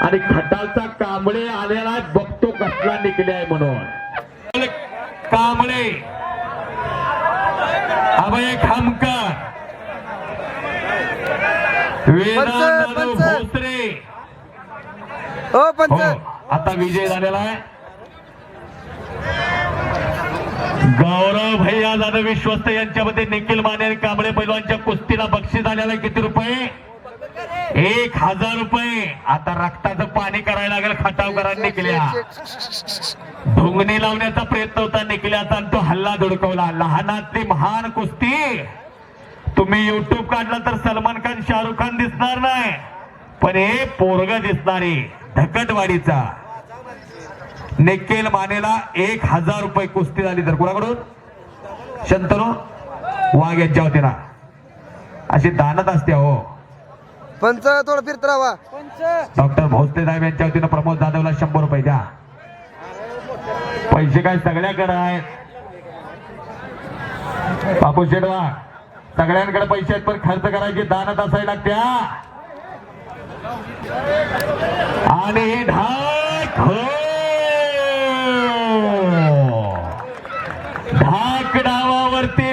आणि खटालचा कांबळे आलेला आहे, बघतो कसला निघले आहे म्हणून. कांबळे. अभय खामकर. वेदांत. भोसरे. हो पंच. आता विजय झालेला आहे. गौरव भैया जाधव विश्वस्त यांच्यामध्ये निखिल माने आणि कांबळे पैलवानच्या कुस्तीला बक्षीस आलेलं आहे. किती रुपये? एक हजार रुपये. आता रक्ताचं पाणी करायला लागेल खटावकरांनी केल्या. ढोंगणी लावण्याचा प्रयत्न होता निखिल्याचा आणि तो हल्ला धुडकवला. लहानातली महान कुस्ती. तुम्ही युट्यूब काढला तर सलमान खान शाहरुख खान दिसणार नाही. पण हे पोरग दिसणारे धकटवाडीचा. निकेल मानेला एक हजार रुपये कुस्ती झाली तर कुणाकडून? शंतनू वाघ यांच्या वतीनं. अशी दानत असते हो पंच थोडं फिरत राहा. डॉक्टर भोसले साहेब यांच्या वतीनं प्रमोद जाधवला शंभर रुपये द्या. पैसे काय सगळ्याकडे आहेत बापू शेडवा सगळ्यांकडे पैसे आहेत पण खर्च करायची दानत असायला लागत्या. आणि ढाक हो! ढाक डावावरती